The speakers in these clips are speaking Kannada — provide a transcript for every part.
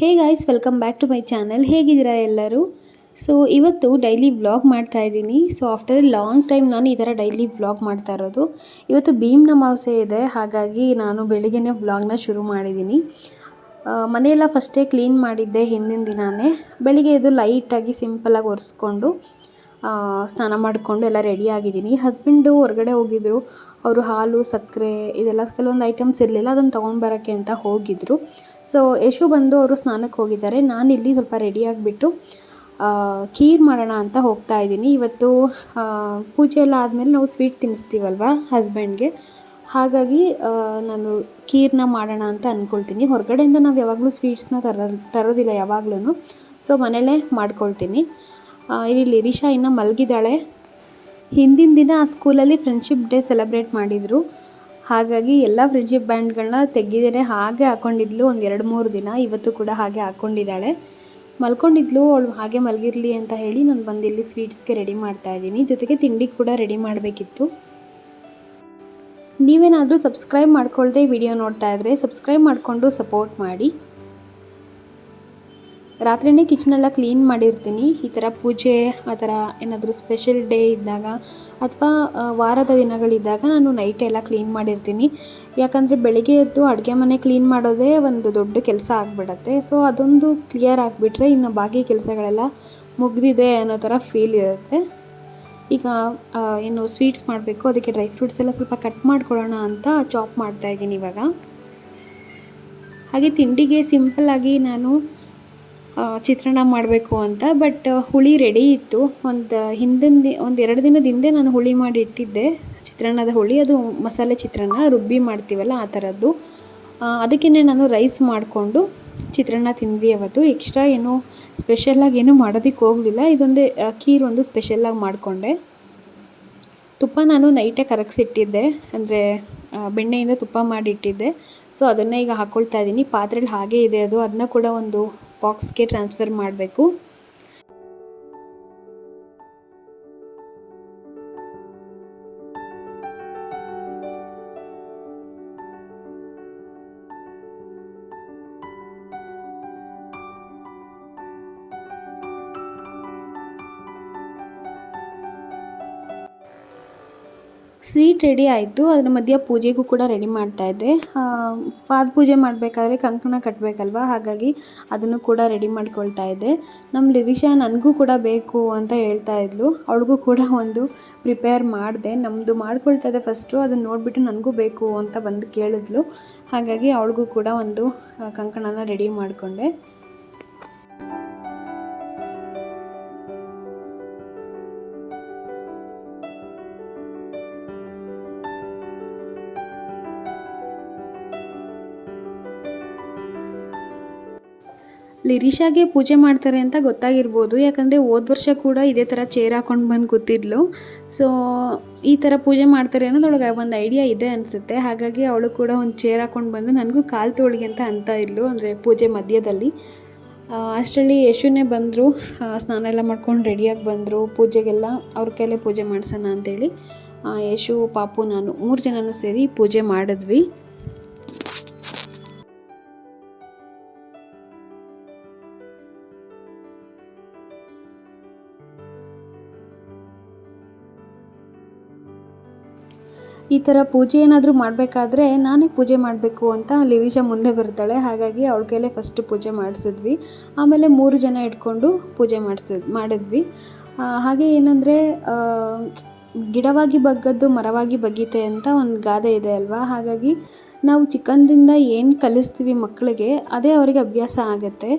Hey guys welcome back to my channel ಹೇಗಿದ್ದೀರಾ ಎಲ್ಲರೂ? ಸೊ ಇವತ್ತು ಡೈಲಿ ವ್ಲಾಗ್ ಮಾಡ್ತಾ ಇದ್ದೀನಿ. ಸೊ ಆಫ್ಟರ್ ಲಾಂಗ್ ಟೈಮ್ ನಾನು ಈ ಥರ ಡೈಲಿ ವ್ಲಾಗ್ ಮಾಡ್ತಾ ಇರೋದು. ಇವತ್ತು ಭೀಮ್ನ ಮಾವಸೆ ಇದೆ. ಹಾಗಾಗಿ ನಾನು ಬೆಳಿಗ್ಗೆನೇ ವ್ಲಾಗ್ನ ಶುರು ಮಾಡಿದ್ದೀನಿ. ಮನೆಯೆಲ್ಲ ಫಸ್ಟೇ ಕ್ಲೀನ್ ಮಾಡಿದ್ದೆ ಹಿಂದಿನ ದಿನಾನೇ. ಬೆಳಿಗ್ಗೆ ಇದು ಲೈಟಾಗಿ ಸಿಂಪಲಾಗಿ ಒರೆಸ್ಕೊಂಡು ಸ್ನಾನ ಮಾಡಿಕೊಂಡು ಎಲ್ಲ ರೆಡಿ ಆಗಿದ್ದೀನಿ. ಹಸ್ಬೆಂಡು ಹೊರಗಡೆ ಹೋಗಿದ್ದರು ಅವರು ಹಾಲು, ಸಕ್ಕರೆ, ಇದೆಲ್ಲ ಕೆಲವೊಂದು ಐಟಮ್ಸ್ ಇರಲಿಲ್ಲ. ಅದನ್ನು ತೊಗೊಂಡು ಬರೋಕ್ಕೆ ಅಂತ ಹೋಗಿದ್ರು. ಸೊ ಯಶು ಬಂದು ಅವರು ಸ್ನಾನಕ್ಕೆ ಹೋಗಿದ್ದಾರೆ. ನಾನು ಇಲ್ಲಿ ಸ್ವಲ್ಪ ರೆಡಿಯಾಗಿಬಿಟ್ಟು ಖೀರ್ ಮಾಡೋಣ ಅಂತ ಹೋಗ್ತಾ ಇದ್ದೀನಿ. ಇವತ್ತು ಪೂಜೆ ಎಲ್ಲ ಆದಮೇಲೆ ನಾವು ಸ್ವೀಟ್ ತಿನ್ನಿಸ್ತೀವಲ್ವ ಹಸ್ಬೆಂಡ್ಗೆ ಹಾಗಾಗಿ ನಾನು ಖೀರ್ನ ಮಾಡೋಣ ಅಂತ ಅಂದ್ಕೊಳ್ತೀನಿ ಹೊರಗಡೆಯಿಂದ ನಾವು ಯಾವಾಗಲೂ ಸ್ವೀಟ್ಸ್ನ ತರ, ತರೋದಿಲ್ಲ ಯಾವಾಗ್ಲೂ ಸೊ ಮನೇಲೇ ಮಾಡ್ಕೊಳ್ತೀನಿ. ಇಲ್ಲಿ ಲಿರಿಷಾ ಇನ್ನೂ ಮಲಗಿದ್ದಾಳೆ. ಹಿಂದಿನ ದಿನ ಆ ಸ್ಕೂಲಲ್ಲಿ ಫ್ರೆಂಡ್ಶಿಪ್ ಡೇ ಸೆಲೆಬ್ರೇಟ್ ಮಾಡಿದರು. ಹಾಗಾಗಿ ಎಲ್ಲ ಬ್ಯಾಂಡ್ ಬ್ಯಾಂಡ್ಗಳನ್ನ ತೆಗೆದೇನೆ ಹಾಗೆ ಹಾಕ್ಕೊಂಡಿದ್ಲು ಒಂದು ಎರಡು ಮೂರು ದಿನ. ಇವತ್ತು ಕೂಡ ಹಾಗೆ ಹಾಕ್ಕೊಂಡಿದ್ದಾಳೆ ಮಲ್ಕೊಂಡಿದ್ಲು, ಅವಳು ಹಾಗೆ ಮಲಗಿರಲಿ ಅಂತ ಹೇಳಿ ನಾನು ಬಂದಿಲ್ಲಿ ಸ್ವೀಟ್ಸ್ಗೆ ರೆಡಿ ಮಾಡ್ತಾ ಇದ್ದೀನಿ. ಜೊತೆಗೆ ತಿಂಡಿ ಕೂಡ ರೆಡಿ ಮಾಡಬೇಕಿತ್ತು. ನೀವೇನಾದರೂ ಸಬ್ಸ್ಕ್ರೈಬ್ ಮಾಡ್ಕೊಳ್ಳದೆ ವಿಡಿಯೋ ನೋಡ್ತಾ ಇದ್ದರೆ ಸಬ್ಸ್ಕ್ರೈಬ್ ಮಾಡಿಕೊಂಡು ಸಪೋರ್ಟ್ ಮಾಡಿ. ರಾತ್ರಿನೇ ಕಿಚನೆಲ್ಲ ಕ್ಲೀನ್ ಮಾಡಿರ್ತೀನಿ. ಈ ಥರ ಪೂಜೆ, ಆ ಥರ ಏನಾದರೂ ಸ್ಪೆಷಲ್ ಡೇ ಇದ್ದಾಗ ಅಥವಾ ವಾರದ ದಿನಗಳಿದ್ದಾಗ ನಾನು ನೈಟ್ ಎಲ್ಲ ಕ್ಲೀನ್ ಮಾಡಿರ್ತೀನಿ. ಯಾಕಂದರೆ ಬೆಳಿಗ್ಗೆ ಎದ್ದು ಅಡುಗೆ ಮನೆ ಕ್ಲೀನ್ ಮಾಡೋದೇ ಒಂದು ದೊಡ್ಡ ಕೆಲಸ ಆಗಿಬಿಡತ್ತೆ. ಸೊ ಅದೊಂದು ಕ್ಲಿಯರ್ ಆಗಿಬಿಟ್ರೆ ಇನ್ನು ಬಾಕಿ ಕೆಲಸಗಳೆಲ್ಲ ಮುಗಿದಿದೆ ಅನ್ನೋ ಥರ ಫೀಲ್ ಇರುತ್ತೆ. ಈಗ ಏನು ಸ್ವೀಟ್ಸ್ ಮಾಡಬೇಕು, ಅದಕ್ಕೆ ಡ್ರೈ ಫ್ರೂಟ್ಸ್ ಎಲ್ಲ ಸ್ವಲ್ಪ ಕಟ್ ಮಾಡ್ಕೊಳ್ಳೋಣ ಅಂತ ಚಾಪ್ ಮಾಡ್ತಾ ಇದ್ದೀನಿ ಇವಾಗ. ಹಾಗೆ ತಿಂಡಿಗೆ ಸಿಂಪಲ್ಲಾಗಿ ನಾನು ಚಿತ್ರಾನ್ನ ಮಾಡಬೇಕು ಅಂತ. ಬಟ್ ಹುಳಿ ರೆಡಿ ಇತ್ತು. ಒಂದು ಹಿಂದಿನ ದಿ, ಒಂದು ಎರಡು ದಿನದ ಹಿಂದೆ ನಾನು ಹುಳಿ ಮಾಡಿ ಇಟ್ಟಿದ್ದೆ. ಚಿತ್ರಾನ್ನದ ಹುಳಿ, ಅದು ಮಸಾಲೆ ಚಿತ್ರಾನ್ನ ರುಬ್ಬಿ ಮಾಡ್ತೀವಲ್ಲ ಆ ಥರದ್ದು ಅದಕ್ಕೇ ನಾನು ರೈಸ್ ಮಾಡಿಕೊಂಡು ಚಿತ್ರಾನ್ನ ತಿಂದ್ವಿ ಅವತ್ತು. ಎಕ್ಸ್ಟ್ರಾ ಏನು ಸ್ಪೆಷಲ್ಲಾಗಿ ಏನೂ ಮಾಡೋದಕ್ಕೆ ಹೋಗಲಿಲ್ಲ. ಇದೊಂದೇ ಒಂದು ಸ್ಪೆಷಲ್ಲಾಗಿ ಮಾಡಿಕೊಂಡೆ. ತುಪ್ಪ ನಾನು ನೈಟೇ ಕರಗಿಸಿಟ್ಟಿದ್ದೆ. ಅಂದರೆ ಬೆಣ್ಣೆಯಿಂದ ತುಪ್ಪ ಮಾಡಿಟ್ಟಿದ್ದೆ ಸೊ ಅದನ್ನು ಈಗ ಹಾಕ್ಕೊಳ್ತಾ ಇದ್ದೀನಿ ಪಾತ್ರೆಲಿ ಹಾಗೇ ಇದೆ ಅದು. ಅದನ್ನ ಕೂಡ ಒಂದು ಬಾಕ್ಸ್ಗೆ ಟ್ರಾನ್ಸ್ಫರ್ ಮಾಡಬೇಕು. ಸ್ವೀಟ್ ರೆಡಿ ಆಯಿತು. ಅದ್ರ ಮಧ್ಯ ಪೂಜೆಗೂ ಕೂಡ ರೆಡಿ ಮಾಡ್ತಾ ಇದ್ದೆ. ಪಾದ ಪೂಜೆ ಮಾಡಬೇಕಾದ್ರೆ ಕಂಕಣ ಕಟ್ಟಬೇಕಲ್ವ ಹಾಗಾಗಿ ಅದನ್ನು ಕೂಡ ರೆಡಿ ಮಾಡ್ಕೊಳ್ತಾ ಇದ್ದೆ. ನಮ್ಮ ಲಿರಿಷಾ ನನಗೂ ಕೂಡ ಬೇಕು ಅಂತ ಹೇಳ್ತಾ ಇದ್ಲು. ಅವಳಿಗೂ ಕೂಡ ಒಂದು ಪ್ರಿಪೇರ್ ಮಾಡಿದೆ. ನಮ್ಮದು ಮಾಡ್ಕೊಳ್ತಾ ಇದ್ದೆ ಫಸ್ಟು ಅದನ್ನು ನೋಡಿಬಿಟ್ಟು ನನಗೂ ಬೇಕು ಅಂತ ಬಂದು ಕೇಳಿದ್ಲು. ಹಾಗಾಗಿ ಅವಳಿಗೂ ಕೂಡ ಒಂದು ಕಂಕಣನ ರೆಡಿ ಮಾಡಿಕೊಂಡೆ. ಲಿರಿಷಾಗೆ ಪೂಜೆ ಮಾಡ್ತಾರೆ ಅಂತ ಗೊತ್ತಾಗಿರ್ಬೋದು. ಯಾಕಂದರೆ ಹೋದ ವರ್ಷ ಕೂಡ ಇದೇ ಥರ ಚೇರ್ ಹಾಕೊಂಡು ಬಂದು ಕೂತಿದ್ಲು. ಸೊ ಈ ಥರ ಪೂಜೆ ಮಾಡ್ತಾರೆ ಅನ್ನೋದೊಳಗೆ ಒಂದು ಐಡಿಯಾ ಇದೆ ಅನಿಸುತ್ತೆ. ಹಾಗಾಗಿ ಅವಳು ಕೂಡ ಒಂದು ಚೇರ್ ಹಾಕೊಂಡು ಬಂದು ನನಗೂ ಕಾಲು ತೋಳಿಗೆ ಅಂತ ಅಂತ ಇದ್ಲು, ಅಂದರೆ ಪೂಜೆ ಮಧ್ಯದಲ್ಲಿ. ಅಷ್ಟರಲ್ಲಿ ಯಶುನೇ ಬಂದರು. ಸ್ನಾನ ಎಲ್ಲ ಮಾಡ್ಕೊಂಡು ರೆಡಿಯಾಗಿ ಬಂದರು. ಪೂಜೆಗೆಲ್ಲ ಅವ್ರ ಕೈಲೆ ಪೂಜೆ ಮಾಡಿಸೋಣ ಅಂತೇಳಿ. ಯಶು, ಪಾಪು, ನಾನು ಮೂರು ಜನನೂ ಸೇರಿ ಪೂಜೆ ಮಾಡಿದ್ವಿ. ಈ ಥರ ಪೂಜೆ ಏನಾದರೂ ಮಾಡಬೇಕಾದ್ರೆ ನಾನೇ ಪೂಜೆ ಮಾಡಬೇಕು ಅಂತ ಲಿವಿಷಾ ಮುಂದೆ ಬರ್ತಾಳೆ. ಹಾಗಾಗಿ ಅವಳ ಕೈಲೇ ಫಸ್ಟ್ ಪೂಜೆ ಮಾಡಿಸಿದ್ವಿ. ಆಮೇಲೆ ಮೂರು ಜನ ಇಟ್ಕೊಂಡು ಪೂಜೆ ಮಾಡಿಸಿದ್ ಮಾಡಿದ್ವಿ. ಹಾಗೆ ಏನಂದರೆ ಗಿಡವಾಗಿ ಬಗ್ಗದ್ದು ಮರವಾಗಿ ಬಗ್ಗೀತೆ ಅಂತ ಒಂದು ಗಾದೆ ಇದೆ ಅಲ್ವಾ? ಹಾಗಾಗಿ ನಾವು ಚಿಕ್ಕಂದಿಂದ ಏನು ಕಲಿಸ್ತೀವಿ ಮಕ್ಕಳಿಗೆ ಅದೇ ಅವರಿಗೆ ಅಭ್ಯಾಸ ಆಗುತ್ತೆ.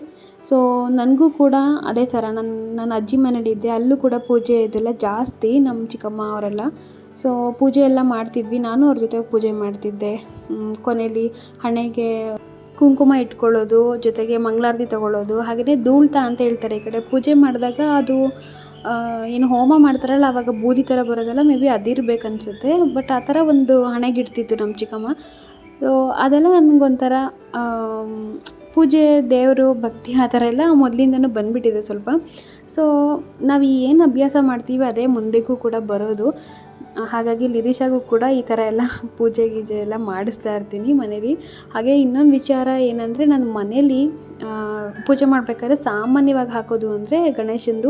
ಸೊ ನನಗೂ ಕೂಡ ಅದೇ ಥರ ನನ್ನ ನನ್ನ ಅಜ್ಜಿ ಮನೇಲಿದ್ದೆ ಅಲ್ಲೂ ಕೂಡ ಪೂಜೆ ಇದೆಲ್ಲ ಜಾಸ್ತಿ ನಮ್ಮ ಚಿಕ್ಕಮ್ಮ ಅವರೆಲ್ಲ. ಸೊ ಪೂಜೆ ಎಲ್ಲ ಮಾಡ್ತಿದ್ವಿ. ನಾನು ಅವ್ರ ಜೊತೆ ಪೂಜೆ ಮಾಡ್ತಿದ್ದೆ. ಕೊನೆಯಲ್ಲಿ ಹಣೆಗೆ ಕುಂಕುಮ ಇಟ್ಕೊಳ್ಳೋದು, ಜೊತೆಗೆ ಮಂಗಳಾರತಿ ತಗೊಳ್ಳೋದು ಹಾಗೆಯೇ ಧೂಳ್ತ ಅಂತ ಹೇಳ್ತಾರೆ ಈ ಕಡೆ. ಪೂಜೆ ಮಾಡಿದಾಗ ಅದು ಏನು ಹೋಮ ಮಾಡ್ತಾರಲ್ಲ ಆವಾಗ ಬೂದಿ ಥರ ಬರೋದಲ್ಲ, ಮೇ ಬಿ ಅದಿರ್ಬೇಕು ಬಟ್ ಆ ಥರ ಒಂದು ಹಣೆಗಿಡ್ತಿತ್ತು ನಮ್ಮ ಚಿಕ್ಕಮ್ಮ. ಸೊ ಅದೆಲ್ಲ ನನಗೊಂಥರ ಪೂಜೆ ದೇವರು, ಭಕ್ತಿ ಆ ಥರ ಎಲ್ಲ ಮೊದಲಿಂದನೂ ಬಂದುಬಿಟ್ಟಿದೆ ಸ್ವಲ್ಪ. ಸೊ ನಾವು ಏನು ಅಭ್ಯಾಸ ಮಾಡ್ತೀವಿ, ಅದೇ ಮುಂದೆಗೂ ಕೂಡ ಬರೋದು. ಹಾಗಾಗಿ ಲಿರಿಷಾಗೂ ಕೂಡ ಈ ಥರ ಎಲ್ಲ ಪೂಜೆ ಗೀಜೆ ಎಲ್ಲ ಮಾಡಿಸ್ತಾ ಇರ್ತೀನಿ ಮನೇಲಿ. ಹಾಗೆ ಇನ್ನೊಂದು ವಿಚಾರ ಏನಂದರೆ ನಾನು ಮನೇಲಿ ಪೂಜೆ ಮಾಡಬೇಕಾದ್ರೆ ಸಾಮಾನ್ಯವಾಗಿ ಹಾಕೋದು ಅಂದರೆ ಗಣೇಶಂದು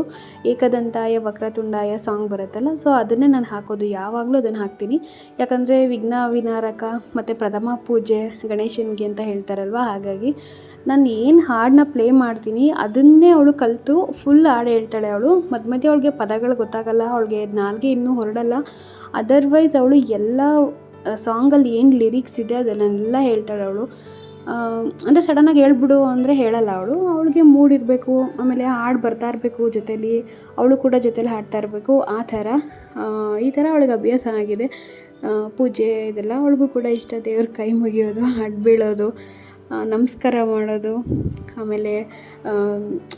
ಏಕದಂತಾಯ, ವಕ್ರತುಂಡಾಯ ಸಾಂಗ್ ಬರುತ್ತಲ್ಲ ಸೊ ಅದನ್ನೇ ನಾನು ಹಾಕೋದು. ಯಾವಾಗಲೂ ಅದನ್ನು ಹಾಕ್ತೀನಿ. ಯಾಕಂದರೆ ವಿಘ್ನ ವಿನಾರಕ ಮತ್ತು ಪ್ರಥಮ ಪೂಜೆ ಗಣೇಶನಿಗೆ ಅಂತ ಹೇಳ್ತಾರಲ್ವ, ಹಾಗಾಗಿ ನಾನು ಏನು ಹಾಡನ್ನ ಪ್ಲೇ ಮಾಡ್ತೀನಿ, ಅದನ್ನೇ ಅವಳು ಕಲಿತು ಫುಲ್ ಹಾಡು ಹೇಳ್ತಾಳೆ ಅವಳು. ಮಧ್ಯ ಮಧ್ಯೆ ಅವಳಿಗೆ ಪದಗಳು ಗೊತ್ತಾಗಲ್ಲ, ಅವಳಿಗೆ ನಾಲ್ಗೆ ಇನ್ನೂ ಹೊರಡಲ್ಲ. ಅದರ್ವೈಸ್ ಅವಳು ಎಲ್ಲ ಸಾಂಗಲ್ಲಿ ಏನು ಲಿರಿಕ್ಸ್ ಇದೆ ಅದನ್ನೆಲ್ಲ ಹೇಳ್ತಾಳೆ ಅವಳು. ಅಂದರೆ ಸಡನ್ನಾಗಿ ಹೇಳ್ಬಿಡು ಅಂದರೆ ಹೇಳಲ್ಲ ಅವಳು. ಅವಳಿಗೆ ಮೂಡ್ ಇರಬೇಕು, ಆಮೇಲೆ ಹಾಡು ಬರ್ತಾ ಇರಬೇಕು ಜೊತೇಲಿ, ಅವಳು ಕೂಡ ಜೊತೇಲಿ ಹಾಡ್ತಾ ಇರಬೇಕು. ಆ ಥರ ಈ ಥರ ಅವಳಿಗೆ ಅಭ್ಯಾಸ ಆಗಿದೆ. ಪೂಜೆ ಇದೆಲ್ಲ ಅವಳಿಗೂ ಕೂಡ ಇಷ್ಟ. ದೇವ್ರ ಕೈ ಮುಗಿಯೋದು, ಹಾಡು ಬೀಳೋದು ನಮಸ್ಕಾರ ಮಾಡೋದು, ಆಮೇಲೆ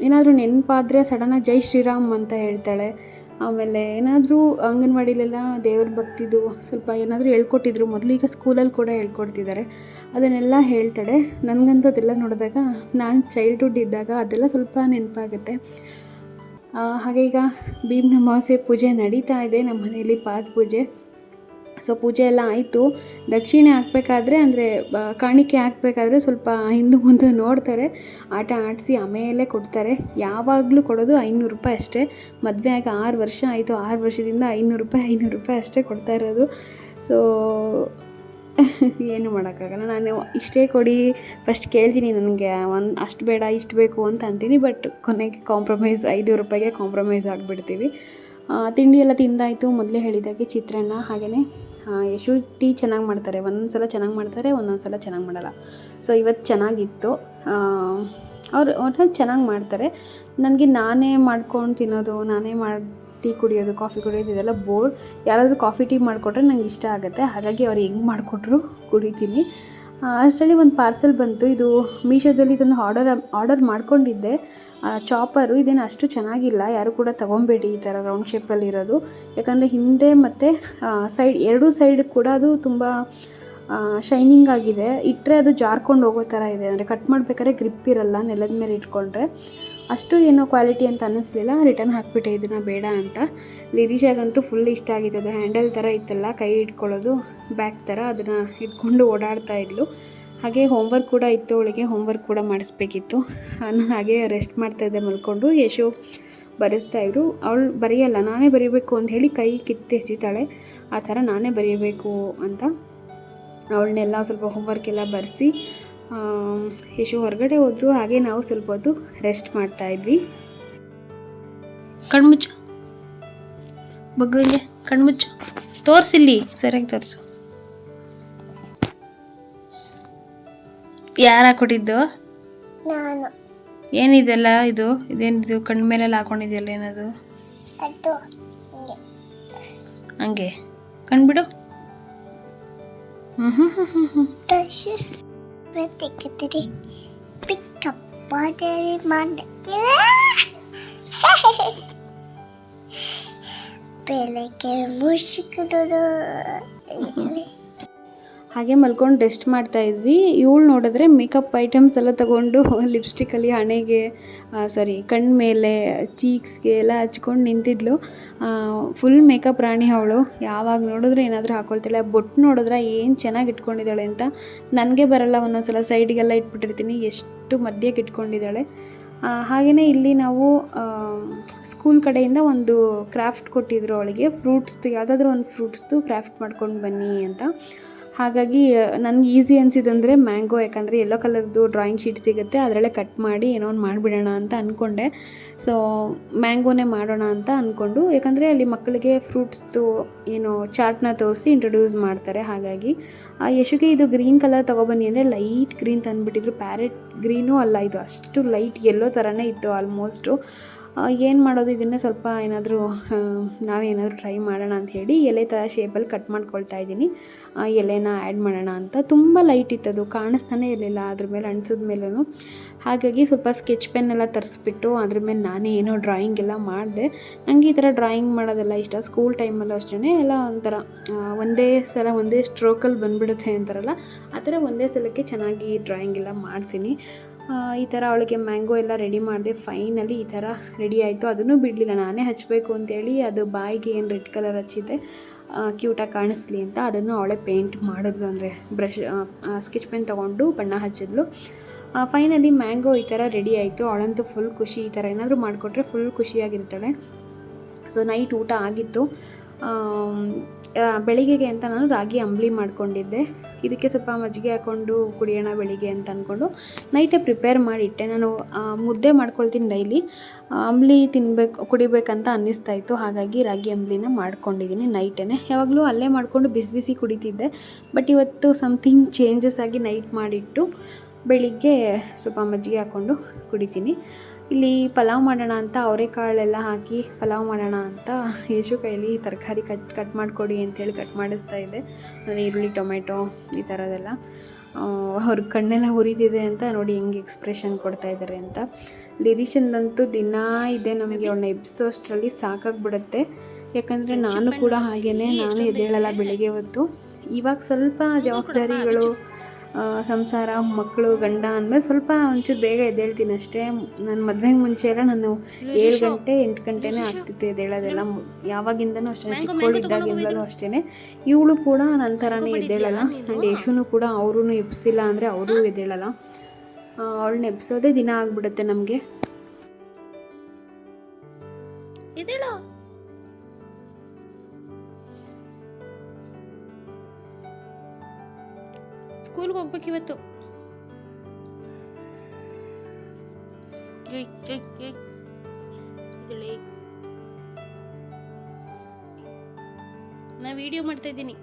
ಏನಾದರೂ ನೆನಪಾದರೆ ಸಡನ್ನಾಗಿ ಜೈ ಶ್ರೀರಾಮ್ ಅಂತ ಹೇಳ್ತಾಳೆ. ಆಮೇಲೆ ಏನಾದರೂ ಅಂಗನವಾಡಿಲೆಲ್ಲ ದೇವ್ರ ಭಕ್ತಿದು ಸ್ವಲ್ಪ ಏನಾದರೂ ಹೇಳ್ಕೊಟ್ಟಿದ್ರು ಮೊದಲು ಈಗ ಸ್ಕೂಲಲ್ಲಿ ಕೂಡ ಹೇಳ್ಕೊಡ್ತಿದ್ದಾರೆ. ಅದನ್ನೆಲ್ಲ ಹೇಳ್ತಾಳೆ ನನಗಂತೂ ಅದೆಲ್ಲ ನೋಡಿದಾಗ ನಾನು ಚೈಲ್ಡ್ಹುಡ್ ಇದ್ದಾಗ ಅದೆಲ್ಲ ಸ್ವಲ್ಪ ನೆನಪಾಗುತ್ತೆ. ಹಾಗೆ ಈಗ ಭೀಮ್ನ ಅಮಾವಾಸ್ಯೆ ಪೂಜೆ ನಡೀತಾ ಇದೆ. ನಮ್ಮ ಮನೆಯಲ್ಲಿ ಪಾದ ಪೂಜೆ ಸೊ ಪೂಜೆ ಎಲ್ಲ ಆಯಿತು. ದಕ್ಷಿಣೆ ಹಾಕಬೇಕಾದ್ರೆ ಅಂದರೆ ಕಾಣಿಕೆ ಹಾಕಬೇಕಾದ್ರೆ ಸ್ವಲ್ಪ ಹಿಂದೆ ಮುಂದೆ ನೋಡ್ತಾರೆ. ಆಟ ಆಡಿಸಿ ಆಮೇಲೆ ಕೊಡ್ತಾರೆ. ಯಾವಾಗಲೂ ಕೊಡೋದು ಐನೂರು ರೂಪಾಯಿ ಅಷ್ಟೇ. ಮದುವೆ ಆಗಿ ಆರು ವರ್ಷ ಆಯಿತು. ಆರು ವರ್ಷದಿಂದ ಐನೂರು ರೂಪಾಯಿ ಐನೂರು ರೂಪಾಯಿ ಅಷ್ಟೇ ಕೊಡ್ತಾ ಇರೋದು. ಸೊ, ಏನು ಮಾಡೋಕ್ಕಾಗಲ್ಲ. ನಾನು ಇಷ್ಟೇ ಕೊಡಿ. ಫಸ್ಟ್ ಕೇಳ್ತೀನಿ ನನಗೆ, ಒಂದು ಅಷ್ಟು ಬೇಡ, ಇಷ್ಟು ಬೇಕು ಅಂತ ಅಂತೀನಿ. ಬಟ್ ಕೊನೆಗೆ ಕಾಂಪ್ರಮೈಸ್ ಐದು ರೂಪಾಯಿಗೆ ಕಾಂಪ್ರಮೈಸ್ ಆಗಿಬಿಡ್ತೀವಿ. ತಿಂಡಿ ಎಲ್ಲ ತಿಂದಾಯಿತು. ಮೊದಲೇ ಹೇಳಿದಾಗೆ ಚಿತ್ರಾನ್ನ ಹಾಗೆಯೇ ಯಶು ಟೀ ಚೆನ್ನಾಗಿ ಮಾಡ್ತಾರೆ. ಒಂದೊಂದು ಸಲ ಚೆನ್ನಾಗಿ ಮಾಡ್ತಾರೆ ಒಂದೊಂದು ಸಲ ಚೆನ್ನಾಗಿ ಮಾಡಲ್ಲ. ಸೊ ಇವತ್ತು ಚೆನ್ನಾಗಿತ್ತು. ಅವ್ರು ಒಟ್ನಲ್ಲಿ ಚೆನ್ನಾಗಿ ಮಾಡ್ತಾರೆ. ನನಗೆ ನಾನೇ ಮಾಡ್ಕೊಂಡು ತಿನ್ನೋದು, ನಾನೇ ಮಾಡಿ, ಟೀ ಕುಡಿಯೋದು, ಕಾಫಿ ಕುಡಿಯೋದು, ಇದೆಲ್ಲ ಬೋರ್. ಯಾರಾದರೂ ಕಾಫಿ ಟೀ ಮಾಡಿಕೊಟ್ರೆ ನಂಗೆ ಇಷ್ಟ ಆಗುತ್ತೆ. ಹಾಗಾಗಿ ಅವ್ರು ಹೆಂಗೆ ಮಾಡಿಕೊಟ್ರು ಕುಡಿತೀನಿ. ಅಷ್ಟರಲ್ಲಿ ಒಂದು ಪಾರ್ಸೆಲ್ ಬಂತು. ಇದು ಮೀಶೋದಲ್ಲಿ ಇದನ್ನು ಆರ್ಡರ್ ಆರ್ಡರ್ ಮಾಡ್ಕೊಂಡಿದ್ದೆ. ಚಾಪರು ಇದೇನು ಅಷ್ಟು ಚೆನ್ನಾಗಿಲ್ಲ. ಯಾರು ಕೂಡ ತೊಗೊಬೇಡಿ ಈ ಥರ ರೌಂಡ್ ಶೇಪಲ್ಲಿ ಇರೋದು. ಯಾಕಂದರೆ ಹಿಂದೆ ಮತ್ತು ಸೈಡ್, ಎರಡೂ ಸೈಡ್ ಕೂಡ ಅದು ತುಂಬ ಶೈನಿಂಗ್ ಆಗಿದೆ. ಇಟ್ಟರೆ ಅದು ಜಾರ್ಕೊಂಡು ಹೋಗೋ ಥರ ಇದೆ. ಅಂದರೆ ಕಟ್ ಮಾಡಬೇಕಾದ್ರೆ ಗ್ರಿಪ್ ಇರಲ್ಲ, ನೆಲದ ಮೇಲೆ ಇಟ್ಕೊಂಡ್ರೆ. ಅಷ್ಟು ಏನೋ ಕ್ವಾಲಿಟಿ ಅಂತ ಅನ್ನಿಸ್ಲಿಲ್ಲ. ರಿಟರ್ನ್ ಹಾಕ್ಬಿಟ್ಟೆ, ಇದನ್ನು ಬೇಡ ಅಂತ. ಲಿರಿಷಾಗಂತೂ ಫುಲ್ ಇಷ್ಟ ಆಗಿತ್ತು. ಅದು ಹ್ಯಾಂಡಲ್ ಥರ ಇತ್ತಲ್ಲ, ಕೈ ಇಟ್ಕೊಳ್ಳೋದು ಬ್ಯಾಕ್ ಥರ ಅದನ್ನು ಇಟ್ಕೊಂಡು ಓಡಾಡ್ತಾ ಇದ್ಲು. ಹಾಗೆ ಹೋಮ್ವರ್ಕ್ ಕೂಡ ಇತ್ತು, ಅವಳಿಗೆ ಹೋಮ್ವರ್ಕ್ ಕೂಡ ಮಾಡಿಸ್ಬೇಕಿತ್ತು. ನಾನು ಹಾಗೆ ರೆಸ್ಟ್ ಮಾಡ್ತಾ ಇದ್ದೆ ಮಲ್ಕೊಂಡು. ಯಶು ಬರೆಸ್ತಾ ಇದ್ರು. ಅವಳು ಬರೆಯಲ್ಲ, ನಾನೇ ಬರೀಬೇಕು ಅಂತ ಹೇಳಿ ಕೈ ಕಿತ್ತೆಸಿತಾಳೆ ಆ ಥರ ನಾನೇ ಬರೆಯಬೇಕು ಅಂತ. ಅವಳನ್ನೆಲ್ಲ ಸ್ವಲ್ಪ ಹೋಮ್ವರ್ಕ್ ಎಲ್ಲ ಬರೆಸಿ ಯಶು ಹೊರಗಡೆ ಹೋದ್ರು ಹಾಗೆ ನಾವು ಸ್ವಲ್ಪ ಹೊತ್ತು ರೆಸ್ಟ್ ಮಾಡ್ತಾ ಇದ್ವಿ. ಕಣ್ಮುಚ್ಚು. ಬಗ್ಗಲಿಗೆ ಕಣ್ಮುಚ್ಚು. ತೋರಿಸಿಲ್ಲಿ ಸರಿಯಾಗಿ ತೋರಿಸು. ಯಾರು ಕೊಟ್ಟಿದ್ದು ನಾನು. ಏನಿದೆಲ್ಲ ಇದು? ಇದೇನಿದು? ಕಣ್ಣು ಮೇಲೆಲ್ಲ ಹಾಕೊಂಡಿದೆಯಲ್ಲ ಏನದು? ಅದು. ಹಂಗೆ. ಕಣ್ಬಿಡು. ಹ್ಞೂ ಹ್ಞೂ ಹ್ಞೂ ಹ್ಞೂ Pick up water Monday. Pele que música no. ಹಾಗೆ ಮಲ್ಕೊಂಡು ರೆಸ್ಟ್ ಮಾಡ್ತಾ ಇದ್ವಿ. ಇವಳು ನೋಡಿದ್ರೆ ಮೇಕಪ್ ಐಟಮ್ಸ್ ಎಲ್ಲ ತಗೊಂಡು ಲಿಪ್ಸ್ಟಿಕ್ಕಲ್ಲಿ ಹಣೆಗೆ ಸಾರಿ ಕಣ್ಣು ಮೇಲೆ ಚೀಕ್ಸ್ಗೆ ಎಲ್ಲ ಹಚ್ಕೊಂಡು ನಿಂತಿದ್ಲು. ಫುಲ್ ಮೇಕಪ್ ರಾಣಿ ಅವಳು. ಯಾವಾಗ ನೋಡಿದ್ರೆ ಏನಾದರೂ ಹಾಕೊಳ್ತಾಳೆ. ಬೊಟ್ಟು ನೋಡಿದ್ರೆ ಏನು ಚೆನ್ನಾಗಿ ಇಟ್ಕೊಂಡಿದ್ದಾಳೆ ಅಂತ. ನನಗೆ ಬರಲ್ಲ, ಒಂದೊಂದ್ಸಲ ಸೈಡಿಗೆಲ್ಲ ಇಟ್ಬಿಟ್ಟಿರ್ತೀನಿ. ಎಷ್ಟು ಮಧ್ಯಕ್ಕೆ ಇಟ್ಕೊಂಡಿದ್ದಾಳೆ. ಹಾಗೆಯೇ ಇಲ್ಲಿ ನಾವು ಸ್ಕೂಲ್ ಕಡೆಯಿಂದ ಒಂದು ಕ್ರಾಫ್ಟ್ ಕೊಟ್ಟಿದ್ರು ಅವಳಿಗೆ. ಫ್ರೂಟ್ಸ್ದು ಯಾವುದಾದ್ರೂ ಒಂದು ಫ್ರೂಟ್ಸ್ದು ಕ್ರಾಫ್ಟ್ ಮಾಡ್ಕೊಂಡು ಬನ್ನಿ ಅಂತ. ಹಾಗಾಗಿ ನನಗೆ ಈಸಿ ಅನಿಸಿದಂದರೆ ಮ್ಯಾಂಗೋ, ಯಾಕಂದರೆ ಎಲ್ಲೋ ಕಲರ್ದು ಡ್ರಾಯಿಂಗ್ ಶೀಟ್ ಸಿಗುತ್ತೆ, ಅದರಲ್ಲೇ ಕಟ್ ಮಾಡಿ ಏನೋ ಒಂದು ಮಾಡಿಬಿಡೋಣ ಅಂತ ಅಂದ್ಕೊಂಡೆ ಸೊ ಮ್ಯಾಂಗೋನೇ ಮಾಡೋಣ ಅಂತ ಅಂದ್ಕೊಂಡು ಯಾಕಂದರೆ ಅಲ್ಲಿ ಮಕ್ಕಳಿಗೆ ಫ್ರೂಟ್ಸ್ದು ಏನು ಚಾರ್ಟ್ನ ತೋರಿಸಿ ಇಂಟ್ರೊಡ್ಯೂಸ್ ಮಾಡ್ತಾರೆ. ಹಾಗಾಗಿ ಯಶುಗೆ ಇದು ಗ್ರೀನ್ ಕಲರ್ ತೊಗೊಬನ್ನಿ ಅಂದರೆ ಲೈಟ್ ಗ್ರೀನ್ ತಂದುಬಿಟ್ಟಿದ್ರು. ಪ್ಯಾರೆಟ್ ಗ್ರೀನೂ ಅಲ್ಲ, ಇದು ಅಷ್ಟು ಲೈಟ್ ಎಲ್ಲೋ ಥರನೇ ಇತ್ತು ಆಲ್ಮೋಸ್ಟು. ಏನು ಮಾಡೋದು? ಇದನ್ನು ಸ್ವಲ್ಪ ಏನಾದರೂ ನಾವೇನಾದರೂ ಟ್ರೈ ಮಾಡೋಣ ಅಂತ ಹೇಳಿ ಎಲೆ ಥರ ಶೇಪಲ್ಲಿ ಕಟ್ ಮಾಡ್ಕೊಳ್ತಾ ಇದ್ದೀನಿ. ಎಲೆನ ಆ್ಯಡ್ ಮಾಡೋಣ ಅಂತ. ತುಂಬ ಲೈಟ್ ಇತ್ತದು. ಕಾಣಿಸ್ತಾನೆ ಇರಲಿಲ್ಲ ಅದ್ರ ಮೇಲೆ ಅಣಿಸಿದ ಮೇಲೂ ಹಾಗಾಗಿ ಸ್ವಲ್ಪ ಸ್ಕೆಚ್ ಪೆನ್ನೆಲ್ಲ ತರಿಸ್ಬಿಟ್ಟು ಅದ್ರ ಮೇಲೆ ನಾನೇ ಏನೋ ಡ್ರಾಯಿಂಗ್ ಎಲ್ಲ ಮಾಡಿದೆ. ನನಗೆ ಈ ಥರ ಡ್ರಾಯಿಂಗ್ ಮಾಡೋದೆಲ್ಲ ಇಷ್ಟ. ಸ್ಕೂಲ್ ಟೈಮಲ್ಲೂ ಅಷ್ಟೇ ಎಲ್ಲ ಒಂಥರ ಒಂದೇ ಸಲ ಒಂದೇ ಸ್ಟ್ರೋಕಲ್ಲಿ ಬಂದ್ಬಿಡುತ್ತೆ ಅಂತಾರಲ್ಲ, ಆ ಥರ ಒಂದೇ ಸಲಕ್ಕೆ ಚೆನ್ನಾಗಿ ಡ್ರಾಯಿಂಗ್ ಎಲ್ಲ ಮಾಡ್ತೀನಿ. ಈ ಥರ ಅವಳಿಗೆ ಮ್ಯಾಂಗೋ ಎಲ್ಲ ರೆಡಿ ಮಾಡಿದೆ. ಫೈನಲಿ ಈ ಥರ ರೆಡಿ ಆಯಿತು. ಅದನ್ನು ಬಿಡಲಿಲ್ಲ. ನಾನೇ ಹಚ್ಚಬೇಕು ಅಂತೇಳಿ ಅದು ಬಾಯಿಗೆ ಏನು ರೆಡ್ ಕಲರ್ ಹಚ್ಚಿದ್ದೆ. ಕ್ಯೂಟಾಗಿ ಕಾಣಿಸ್ಲಿ ಅಂತ ಅದನ್ನು ಅವಳೇ ಪೇಂಟ್ ಮಾಡಿದ್ಲು. ಅಂದರೆ ಬ್ರಷ್ ಸ್ಕೆಚ್ ಪೆನ್ ತೊಗೊಂಡು ಬಣ್ಣ ಹಚ್ಚಿದ್ಲು. ಫೈನಲಿ ಮ್ಯಾಂಗೋ ಈ ಥರ ರೆಡಿ ಆಯಿತು. ಅವಳಂತೂ ಫುಲ್ ಖುಷಿ ಈ ಥರ ಏನಾದರೂ ಮಾಡಿಕೊಟ್ರೆ ಫುಲ್ ಖುಷಿಯಾಗಿರ್ತಾಳೆ. ಸೊ, ನೈಟ್ ಊಟ ಆಗಿತ್ತು. ಬೆಳಿಗ್ಗೆಗೆ ಅಂತ ನಾನು ರಾಗಿ ಅಂಬ್ಲಿ ಮಾಡ್ಕೊಂಡಿದ್ದೆ. ಇದಕ್ಕೆ ಸ್ವಲ್ಪ ಮಜ್ಜಿಗೆ ಹಾಕ್ಕೊಂಡು ಕುಡಿಯೋಣ ಬೆಳಿಗ್ಗೆ ಅಂತ ಅಂದ್ಕೊಂಡು ನೈಟೇ ಪ್ರಿಪೇರ್ ಮಾಡಿಟ್ಟೆ ನಾನು ಮುದ್ದೆ ಮಾಡ್ಕೊಳ್ತೀನಿ ಡೈಲಿ. ಅಂಬ್ಲಿ ತಿನ್ಬೇಕು, ಕುಡಿಬೇಕಂತ ಅನ್ನಿಸ್ತಾ ಇತ್ತು. ಹಾಗಾಗಿ ರಾಗಿ ಅಂಬ್ಲಿನ ಮಾಡ್ಕೊಂಡಿದ್ದೀನಿ ನೈಟೇ ಯಾವಾಗಲೂ ಅಲ್ಲೇ ಮಾಡಿಕೊಂಡು ಬಿಸಿ ಬಿಸಿ ಕುಡಿತಿದ್ದೆ. ಬಟ್ ಇವತ್ತು ಸಮಥಿಂಗ್ ಚೇಂಜಸ್ ಆಗಿ ನೈಟ್ ಮಾಡಿಟ್ಟು ಬೆಳಿಗ್ಗೆ ಸ್ವಲ್ಪ ಮಜ್ಜಿಗೆ ಹಾಕ್ಕೊಂಡು ಕುಡಿತೀನಿ. ಇಲ್ಲಿ ಪಲಾವ್ ಮಾಡೋಣ ಅಂತ ಅವರೆಕಾಳೆಲ್ಲ ಹಾಕಿ ಪಲಾವ್ ಮಾಡೋಣ ಅಂತ ಯೇಸು ಕೈಲಿ ತರಕಾರಿ ಕಟ್ ಕಟ್ ಮಾಡಿಕೊಡಿ ಅಂತೇಳಿ ಕಟ್ ಮಾಡಿಸ್ತಾ ಇದ್ದೆ. ಅಂದರೆ ಈರುಳ್ಳಿ ಟೊಮೆಟೊ ಈ ಥರದೆಲ್ಲ ಅವ್ರ ಕಣ್ಣೆಲ್ಲ ಹುರಿದಿದೆ ಅಂತ ನೋಡಿ ಹೆಂಗೆ ಎಕ್ಸ್ಪ್ರೆಷನ್ ಕೊಡ್ತಾ ಇದ್ದಾರೆ ಅಂತ. ಲಿರಿಷನ್ದಂತೂ ದಿನ ಇದೆ ನಮಗೆ ಅವಳನ್ನ ಎಬ್ಸೋಷ್ಟರಲ್ಲಿ ಸಾಕಾಗ್ಬಿಡುತ್ತೆ. ಯಾಕಂದರೆ ನಾನು ಕೂಡ ಹಾಗೇನೆ ನಾನು ಎದ್ದೇಳಲ್ಲ ಬೆಳಿಗ್ಗೆ ಹೊತ್ತು. ಇವಾಗ ಸ್ವಲ್ಪ ಜವಾಬ್ದಾರಿಗಳು ಸಂಸಾರ ಮಕ್ಕಳು ಗಂಡ ಅಂದಮೇಲೆ ಸ್ವಲ್ಪ ಒಂಚೂರು ಬೇಗ ಎದ್ದೇಳ್ತೀನಿ ಅಷ್ಟೇ. ನನ್ನ ಮದುವೆಗೆ ಮುಂಚೆ ಎಲ್ಲ ನಾನು ಏಳು ಗಂಟೆ ಎಂಟು ಗಂಟೆನೇ ಆಗ್ತಿತ್ತು ಎದ್ದೇಳೋದೆಲ್ಲ. ಯಾವಾಗಿಂದನೂ ಅಷ್ಟೇ ಚಿಕ್ಕವಳಿದ್ದಾಗಿಂದಲೂ ಅಷ್ಟೇ ಇವಳು ಕೂಡ ನನ್ನ ಥರನೇ ಎದ್ದೇಳಲ್ಲ. ಆ್ಯಂಡ್ ಯಶುನು ಕೂಡ ಅವರೂ ಎಬ್ಸಿಲ್ಲ ಅಂದರೆ ಅವರೂ ಎದ್ದೇಳಲ್ಲ. ಅವಳನ್ನ ಎಬ್ಸೋದೇ ದಿನ ಆಗ್ಬಿಡುತ್ತೆ ನಮಗೆ. ಸ್ಕೂಲ್ಗೆ ಹೋಗ್ಬೇಕು ಇವತ್ತು. ನಾ ವಿಡಿಯೋ ಮಾಡ್ತಾ ಇದ್ದೀನಿ.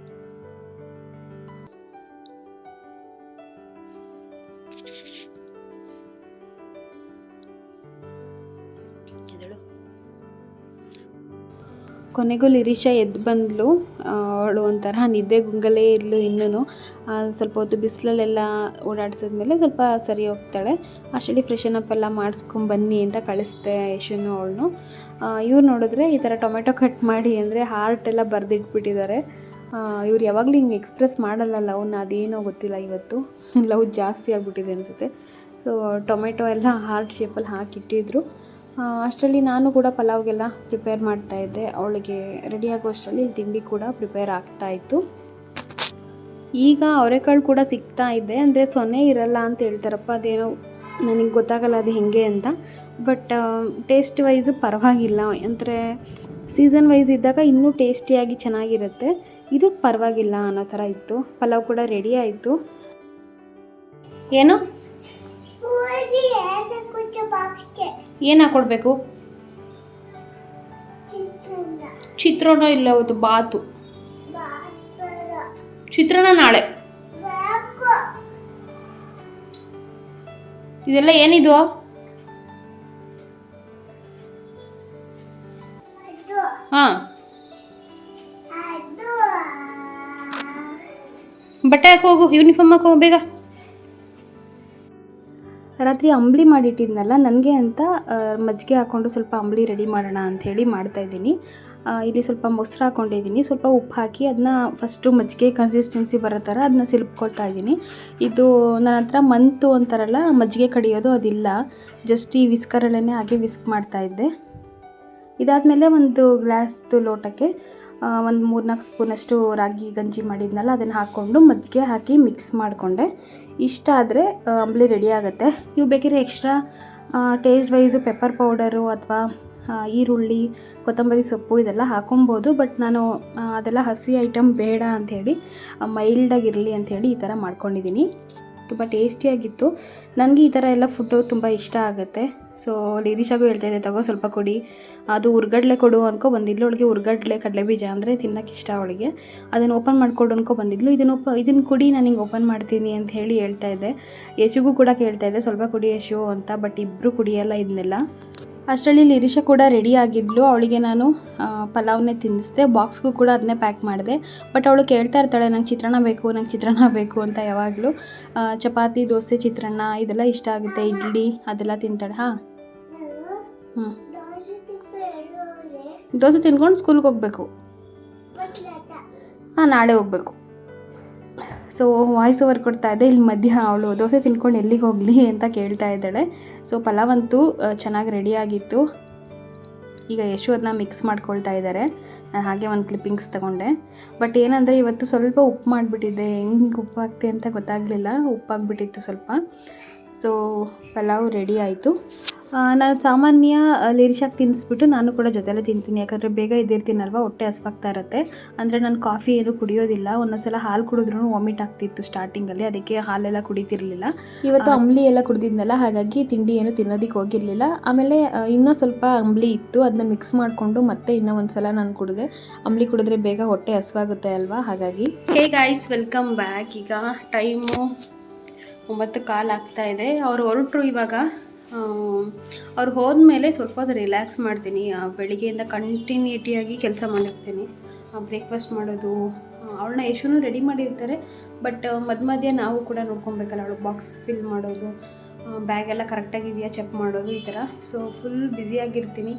ಕೊನೆಗೂ ಲಿರಿಷಾ ಎದ್ದು ಬಂದಳು ಅವಳು ಒಂಥರ ನಿದ್ದೆ ಗುಂಗಲೇ ಇರಲು ಇನ್ನೂ ಸ್ವಲ್ಪ ಹೊತ್ತು ಬಿಸಿಲಲ್ಲೆಲ್ಲ ಓಡಾಡ್ಸಿದ್ಮೇಲೆ ಸ್ವಲ್ಪ ಸರಿ ಹೋಗ್ತಾಳೆ. ಅಷ್ಟರಲ್ಲಿ ಫ್ರೆಶನ್ ಅಪ್ ಎಲ್ಲ ಮಾಡಿಸ್ಕೊಂಡು ಬನ್ನಿ ಅಂತ ಕಳಿಸ್ದೆ ಯಶುನು ಅವಳನ್ನು. ಇವ್ರು ನೋಡಿದ್ರೆ ಈ ಥರ ಟೊಮೆಟೊ ಕಟ್ ಮಾಡಿ ಅಂದರೆ ಹಾರ್ಟ್ ಎಲ್ಲ ಬರೆದಿಟ್ಬಿಟ್ಟಿದ್ದಾರೆ. ಇವ್ರು ಯಾವಾಗಲೂ ಹಿಂಗೆ ಎಕ್ಸ್ಪ್ರೆಸ್ ಮಾಡಲ್ಲ ಲವ್ನ ಅದೇನೋ ಗೊತ್ತಿಲ್ಲ ಇವತ್ತು. ಲವ್ ಜಾಸ್ತಿ ಆಗಿಬಿಟ್ಟಿದೆ ಅನಿಸುತ್ತೆ. ಸೊ ಟೊಮೆಟೊ ಎಲ್ಲ ಹಾರ್ಟ್ ಶೇಪಲ್ಲಿ ಹಾಕಿಟ್ಟಿದ್ರು. ಅಷ್ಟರಲ್ಲಿ ನಾನು ಕೂಡ ಪಲಾವ್ಗೆಲ್ಲ ಪ್ರಿಪೇರ್ ಮಾಡ್ತಾ ಇದ್ದೆ. ಅವಳಿಗೆ ರೆಡಿ ಆಗೋ ಅಷ್ಟರಲ್ಲಿ ಇಲ್ಲಿ ತಿಂಡಿ ಕೂಡ ಪ್ರಿಪೇರ್ ಆಗ್ತಾ ಇತ್ತು. ಈಗ ಅವರೆಕಾಳು ಕೂಡ ಸಿಗ್ತಾ ಇದೆ. ಅಂದರೆ ಸೊನ್ನೆ ಇರಲ್ಲ ಅಂತ ಹೇಳ್ತಾರಪ್ಪ. ಅದೇನೋ ನನಗೆ ಗೊತ್ತಾಗಲ್ಲ ಅದು ಹೇಗೆ ಅಂತ. ಬಟ್ ಟೇಸ್ಟ್ ವೈಸ್ ಪರವಾಗಿಲ್ಲ. ಅಂದರೆ ಸೀಸನ್ ವೈಸ್ ಇದ್ದಾಗ ಇನ್ನೂ ಟೇಸ್ಟಿಯಾಗಿ ಚೆನ್ನಾಗಿರುತ್ತೆ. ಇದು ಪರವಾಗಿಲ್ಲ ಅನ್ನೋ ಥರ ಇತ್ತು. ಪಲಾವ್ ಕೂಡ ರೆಡಿ ಆಯಿತು. ಏನು? ಏನು ಹಾಕ್ಕೊಡ್ಬೇಕು ಚಿತ್ರಾನ್ನ ಇಲ್ಲ ಅವತ್ತು, ಬಾತು. ಚಿತ್ರಾನ್ನ ನಾಳೆ. ಇದೆಲ್ಲ ಏನಿದು? ಹಾಂ. ಬಟ್ಟೆ ಹಾಕೋಗು ಯೂನಿಫಾರ್ಮ್ ಹಾಕೋ ಬೇಗ. ರಾತ್ರಿ ಅಂಬಲಿ ಮಾಡಿಟ್ಟಿದ್ನಲ್ಲ, ನನಗೆ ಅಂತ ಮಜ್ಜಿಗೆ ಹಾಕ್ಕೊಂಡು ಸ್ವಲ್ಪ ಅಂಬಲಿ ರೆಡಿ ಮಾಡೋಣ ಅಂಥೇಳಿ ಮಾಡ್ತಾಯಿದ್ದೀನಿ ಇಲ್ಲಿ ಸ್ವಲ್ಪ ಮೊಸರು ಹಾಕ್ಕೊಂಡಿದ್ದೀನಿ ಸ್ವಲ್ಪ ಉಪ್ಪು ಹಾಕಿ ಅದನ್ನ ಫಸ್ಟು ಮಜ್ಜಿಗೆ ಕನ್ಸಿಸ್ಟೆನ್ಸಿ ಬರೋ ಥರ ಅದನ್ನ ಸಿಲ್ಪ್ಕೊಳ್ತಾ ಇದ್ದೀನಿ. ಇದು ನನ್ನ ಹತ್ರ ಮಂತು ಅಂತಾರಲ್ಲ, ಮಜ್ಜಿಗೆ ಕಡಿಯೋದು ಅದಿಲ್ಲ. ಜಸ್ಟ್ ಈ ವಿಸ್ಕರಲ್ಲೇ ಹಾಗೆ ವಿಸ್ಕ್ ಮಾಡ್ತಾ ಇದ್ದೆ. ಇದಾದಮೇಲೆ ಒಂದು ಗ್ಲಾಸ್ದು ಲೋಟಕ್ಕೆ ಒಂದು ಮೂರ್ನಾಲ್ಕು ಸ್ಪೂನಷ್ಟು ರಾಗಿ ಗಂಜಿ ಮಾಡಿದ್ನಲ್ಲ, ಅದನ್ನು ಹಾಕ್ಕೊಂಡು ಮಜ್ಜಿಗೆ ಹಾಕಿ ಮಿಕ್ಸ್ ಮಾಡಿಕೊಂಡೆ. ಇಷ್ಟ ಆದರೆ ಅಂಬಲಿ ರೆಡಿ ಆಗುತ್ತೆ. ನೀವು ಬೇಕಿದ್ರೆ extra taste wise pepper powder ಅಥವಾ ಈರುಳ್ಳಿ, ಕೊತ್ತಂಬರಿ ಸೊಪ್ಪು ಇದೆಲ್ಲ ಹಾಕೊಬೋದು. ಬಟ್ ನಾನು ಅದೆಲ್ಲ ಹಸಿ ಐಟಮ್ ಬೇಡ ಅಂಥೇಳಿ ಮೈಲ್ಡಾಗಿರಲಿ ಅಂಥೇಳಿ ಈ ಥರ ಮಾಡ್ಕೊಂಡಿದ್ದೀನಿ ತುಂಬ ಟೇಸ್ಟಿಯಾಗಿತ್ತು ನನಗೆ ಈ ಥರ ಎಲ್ಲ ಫುಡ್ಡು ತುಂಬ ಇಷ್ಟ ಆಗುತ್ತೆ. ಸೊ ಲಿರಿಶಾಗೂ ಹೇಳ್ತಾ ಇದ್ದೆ ತಗೋ ಸ್ವಲ್ಪ ಕೊಡಿ. ಅದು ಉರ್ಗಡ್ಲೆ ಕೊಡು ಅನ್ಕೊ, ಬಂದಿದ್ಲು ಅವಳಿಗೆ ಉರ್ಗಡ್ಲೆ ಕಡಲೆ ಬೀಜ ಅಂದರೆ ತಿನ್ನೋಕೆ ಇಷ್ಟ ಅವಳಿಗೆ. ಅದನ್ನು ಓಪನ್ ಮಾಡಿಕೊಡು ಅನ್ಕೊ ಬಂದಿದ್ಲು. ಇದನ್ನು ಓಪ ಇದನ್ನು ಕೊಡಿ, ನಾನು ಹಿಂಗೆ ಓಪನ್ ಮಾಡ್ತೀನಿ ಅಂತ ಹೇಳಿ ಹೇಳ್ತಾ ಇದ್ದೆ. ಯಶುಗೂ ಕೂಡ ಕೇಳ್ತಾ ಇದ್ದೆ, ಸ್ವಲ್ಪ ಕುಡಿ ಯಶು ಅಂತ ಬಟ್ ಇಬ್ಬರು ಕುಡಿಯಲ್ಲ ಇದನ್ನೆಲ್ಲ ಅಷ್ಟರಲ್ಲಿ ಲಿರಿಷಾ ಕೂಡ ರೆಡಿ ಆಗಿದ್ಲು. ಅವಳಿಗೆ ನಾನು ಪಲಾವ್ನೇ ತಿನ್ನಿಸ್ದೆ. ಬಾಕ್ಸ್ಗೂ ಕೂಡ ಅದನ್ನೇ ಪ್ಯಾಕ್ ಮಾಡಿದೆ. ಬಟ್ ಅವಳು ಕೇಳ್ತಾ ಇರ್ತಾಳೆ, ನಂಗೆ ಚಿತ್ರಾನ್ನ ಬೇಕು, ನಂಗೆ ಚಿತ್ರಾನ್ನ ಬೇಕು ಅಂತ ಯಾವಾಗಲೂ. ಚಪಾತಿ, ದೋಸೆ, ಚಿತ್ರಾನ್ನ ಇದೆಲ್ಲ ಇಷ್ಟ ಆಗುತ್ತೆ. ಇಡ್ಲಿ ಅದೆಲ್ಲ ತಿಂತಾಳೆ. ಹಾಂ? ಹ್ಞೂ ದೋಸೆ ತಿನ್ಕೊಂಡು ಸ್ಕೂಲ್ಗೆ ಹೋಗಬೇಕು. ಹಾಂ, ನಾಳೆ ಹೋಗಬೇಕು. ಸೊ ವಾಯ್ಸ್ ಓವರ್ ಕೊಡ್ತಾ ಇದ್ದೆ ಇಲ್ಲಿ ಮಧ್ಯ ಅವಳು ದೋಸೆ ತಿನ್ಕೊಂಡು ಎಲ್ಲಿಗೆ ಹೋಗಲಿ ಅಂತ ಕೇಳ್ತಾ ಇದ್ದಾಳೆ. ಸೊ ಪಲಾವ್ ಅಂತೂ ಚೆನ್ನಾಗಿ ರೆಡಿಯಾಗಿತ್ತು ಈಗ ಯಶು ಅದನ್ನ ಮಿಕ್ಸ್ ಮಾಡ್ಕೊಳ್ತಾ ಇದ್ದಾರೆ ನಾನು ಹಾಗೆ ಒಂದು ಕ್ಲಿಪ್ಪಿಂಗ್ಸ್ ತೊಗೊಂಡೆ. ಬಟ್ ಏನಂದರೆ ಇವತ್ತು ಸ್ವಲ್ಪ ಉಪ್ಪು ಮಾಡಿಬಿಟ್ಟಿದ್ದೆ. ಹೆಂಗೆ ಉಪ್ಪು ಅಂತ ಗೊತ್ತಾಗಲಿಲ್ಲ. ಉಪ್ಪಾಗ್ಬಿಟ್ಟಿತ್ತು ಸ್ವಲ್ಪ. ಸೊ ಪಲಾವ್ ರೆಡಿ ಆಯಿತು. ನಾನು ಸಾಮಾನ್ಯ ಲಿರಿಶಾಗಿ ತಿನ್ನಿಸ್ಬಿಟ್ಟು ನಾನು ಕೂಡ ಜೊತೆಲೇ ತಿಂತೀನಿ. ಯಾಕಂದರೆ ಬೇಗ ಎದ್ದಿರ್ತೀನಲ್ವ ಹೊಟ್ಟೆ ಹಸ್ವಾಗ್ತಾ ಇರುತ್ತೆ. ಅಂದರೆ ನಾನು ಕಾಫಿ ಏನು ಕುಡಿಯೋದಿಲ್ಲ. ಒಂದೊಂದ್ಸಲ ಹಾಲು ಕುಡಿದ್ರೂ ವಾಮಿಟ್ ಆಗ್ತಿತ್ತು ಸ್ಟಾರ್ಟಿಂಗಲ್ಲಿ. ಅದಕ್ಕೆ ಹಾಲೆಲ್ಲ ಕುಡಿತಿರ್ಲಿಲ್ಲ. ಇವತ್ತು ಅಂಬ್ಲಿ ಎಲ್ಲ ಕುಡಿದಿದ್ನಲ್ಲ ಹಾಗಾಗಿ ತಿಂಡಿ ಏನು ತಿನ್ನೋದಕ್ಕೆ ಹೋಗಿರಲಿಲ್ಲ. ಆಮೇಲೆ ಇನ್ನೂ ಸ್ವಲ್ಪ ಅಂಬ್ಲಿ ಇತ್ತು. ಅದನ್ನ ಮಿಕ್ಸ್ ಮಾಡಿಕೊಂಡು ಮತ್ತೆ ಇನ್ನೂ ಒಂದು ಸಲ ನಾನು ಕುಡಿದೆ. ಅಂಬ್ಲಿ ಕುಡಿದ್ರೆ ಬೇಗ ಹೊಟ್ಟೆ ಹಸ್ವಾಗುತ್ತೆ ಅಲ್ವಾ? ಹಾಗಾಗಿ. ಹೇ ಗಾಯ್ಸ್ ವೆಲ್ಕಮ್ ಬ್ಯಾಕ್ ಈಗ ಟೈಮು ಒಂಬತ್ತು ಕಾಲ್ ಆಗ್ತಾ ಇದೆ. ಅವರು ಹೊರಟರು ಇವಾಗ. ಅವ್ರು ಹೋದ್ಮೇಲೆ ಸ್ವಲ್ಪ ಹೊತ್ತು ರಿಲ್ಯಾಕ್ಸ್ ಮಾಡ್ತೀನಿ. ಬೆಳಿಗ್ಗೆಯಿಂದ ಕಂಟಿನ್ಯೂಟಿಯಾಗಿ ಕೆಲಸ ಮಾಡಿರ್ತೀನಿ ಬ್ರೇಕ್ಫಾಸ್ಟ್ ಮಾಡೋದು ಅವಳನ್ನ ಯಶುನು ರೆಡಿ ಮಾಡಿರ್ತಾರೆ ಬಟ್ ಮಧ್ಯ ಮಧ್ಯೆ ನಾವು ಕೂಡ ನೋಡ್ಕೊಬೇಕಲ್ಲ, ಅವಳು ಬಾಕ್ಸ್ ಫಿಲ್ ಮಾಡೋದು ಬ್ಯಾಗ್ ಎಲ್ಲ ಕರೆಕ್ಟಾಗಿದೆಯಾ ಚೆಕ್ ಮಾಡೋದು ಈ ಥರ. ಸೊ ಫುಲ್ ಬ್ಯುಸಿಯಾಗಿರ್ತೀನಿ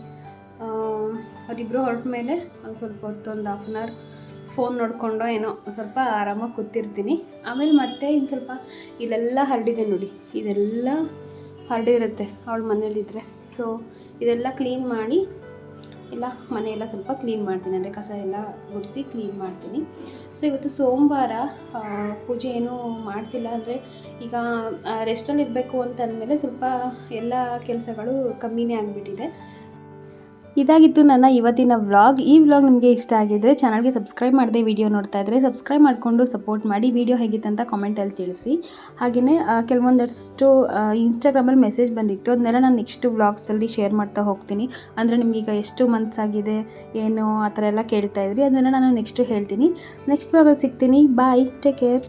ಅವರಿಬ್ಬರು ಹೊರಟ ಮೇಲೆ ಒಂದು ಸ್ವಲ್ಪ ಹೊತ್ತು ಒಂದು ಹಾಫ್ ಆನ್ ಅವರ್ ಫೋನ್ ನೋಡಿಕೊಂಡು ಏನೋ ಸ್ವಲ್ಪ ಆರಾಮಾಗಿ ಕೂತಿರ್ತೀನಿ. ಆಮೇಲೆ ಮತ್ತೆ ಇನ್ನು ಸ್ವಲ್ಪ ಇಲ್ಲೆಲ್ಲ ಹರಡಿದೆ ನೋಡಿ. ಇದೆಲ್ಲ ಹರಡಿರುತ್ತೆ ಅವಳ ಮನೇಲಿದ್ದರೆ ಸೊ ಇದೆಲ್ಲ ಕ್ಲೀನ್ ಮಾಡಿ, ಎಲ್ಲ ಮನೆಯೆಲ್ಲ ಸ್ವಲ್ಪ ಕ್ಲೀನ್ ಮಾಡ್ತೀನಿ. ಅಂದರೆ ಕಸ ಎಲ್ಲ ಗುಡಿಸಿ ಕ್ಲೀನ್ ಮಾಡ್ತೀನಿ. ಸೊ ಇವತ್ತು ಸೋಮವಾರ ಪೂಜೆ ಏನೂ ಮಾಡ್ತಿಲ್ಲ. ಅಂದರೆ ಈಗ ರೆಸ್ಟಲ್ಲಿ ಇರಬೇಕು ಅಂತ ಅಂದಮೇಲೆ ಸ್ವಲ್ಪ ಎಲ್ಲ ಕೆಲಸಗಳು ಕಮ್ಮಿನೇ ಆಗಿಬಿಟ್ಟಿದೆ. ಇದಾಗಿತ್ತು ನನ್ನ ಇವತ್ತಿನ ವ್ಲಾಗ್. ಈ ವ್ಲಾಗ್ ನಿಮಗೆ ಇಷ್ಟ ಆಗಿದ್ರೆ ಚಾನಲ್ಗೆ ಸಬ್ಸ್ಕ್ರೈಬ್ ಮಾಡದೆ ವಿಡಿಯೋ ನೋಡ್ತಾ ಇದ್ದರೆ ಸಬ್ಸ್ಕ್ರೈಬ್ ಮಾಡಿಕೊಂಡು ಸಪೋರ್ಟ್ ಮಾಡಿ. ವಿಡಿಯೋ ಹೇಗಿತ್ತಂತ ಕಾಮೆಂಟಲ್ಲಿ ತಿಳಿಸಿ. ಹಾಗೆಯೇ ಕೆಲವೊಂದಷ್ಟು ಇನ್ಸ್ಟಾಗ್ರಾಮಲ್ಲಿ ಮೆಸೇಜ್ ಬಂದಿತ್ತು. ಅದನ್ನೆಲ್ಲ ನಾನು ನೆಕ್ಸ್ಟ್ ವ್ಲಾಗ್ಸಲ್ಲಿ ಶೇರ್ ಮಾಡ್ತಾ ಹೋಗ್ತೀನಿ. ಅಂದರೆ ನಿಮಗೀಗ ಎಷ್ಟು ಮಂತ್ಸ್ ಆಗಿದೆ, ಏನು, ಆ ಥರ ಎಲ್ಲ ಕೇಳ್ತಾ ಇದ್ರಿ. ಅದನ್ನೆಲ್ಲ ನಾನು ನೆಕ್ಸ್ಟು ಹೇಳ್ತೀನಿ. ನೆಕ್ಸ್ಟ್ ವ್ಲಾಗಲ್ಲಿ ಸಿಗ್ತೀನಿ. Bye take care